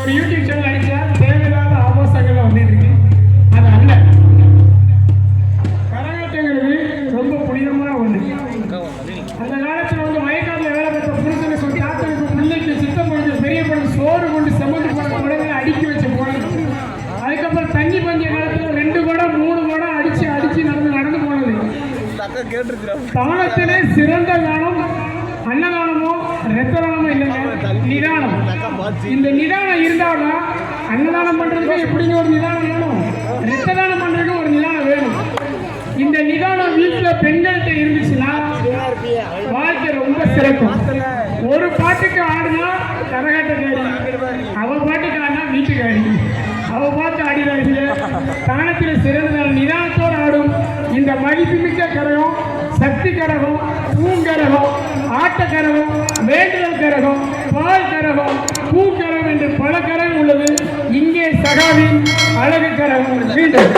ஒரு YouTube channel அடிச்சா தேவையில்லாத ஆபாசங்கள்லாம் வந்துட்டு இருக்கு அது அல்ல கரகாட்டங்கிறது ரொம்ப புனிதமான ஒண்ணு அந்த காலத்துல வந்து வயக்காட்டுல வேலை பெற்ற புருஷனை சொல்லி ஆத்தனுக்கு பிள்ளைக்கு சித்தம் பண்ணி பெரிய படம் சோறு கொண்டு செம்மந்து போன உடனே அடுக்கி வச்ச போனது அதுக்கப்புறம் தண்ணி பஞ்ச காலத்துல ரெண்டு குடம் மூணு குடம் அடிச்சு அடிச்சு நடந்து நடந்து போனது தானத்திலே சிறந்த காலம் அன்னதானமோ ரத்ததானமோ இல்லைங்க. நிதானம். இந்த நிதானம் இருந்தால்தான் அன்னதானம் பண்றதுக்கு எப்படிங்க ஒரு நிதானம் வேணும்? ரத்ததானம் பண்ணுறதுக்கு ஒரு நிதானம் வேணும். இந்த நிதானம் வீட்டில் பெண்கள்கிட்ட இருந்துச்சுன்னா வாழ்க்கை ரொம்ப சிறக்கும். ஒரு பாட்டுக்கு ஆடுனா கரகாட்டக்காரி அவ பாட்டுக்கு ஆடினா வீட்டுக்காரி அவ பாட்டு இல்லை தானத்தில் சிறந்த நிதானத்தோடு ஆடும். இந்த மதிப்புமிக்க கரகம் சக்தி கரகம் பூங்கரகம் ஆட்டக்கரகம் வேண்டுதல் கரகம் பால் கரகம் பூக்கரகம் என்று பல கரகம் உள்ளது. இங்கே சகாவின் அழகு கரகம் மீண்டும்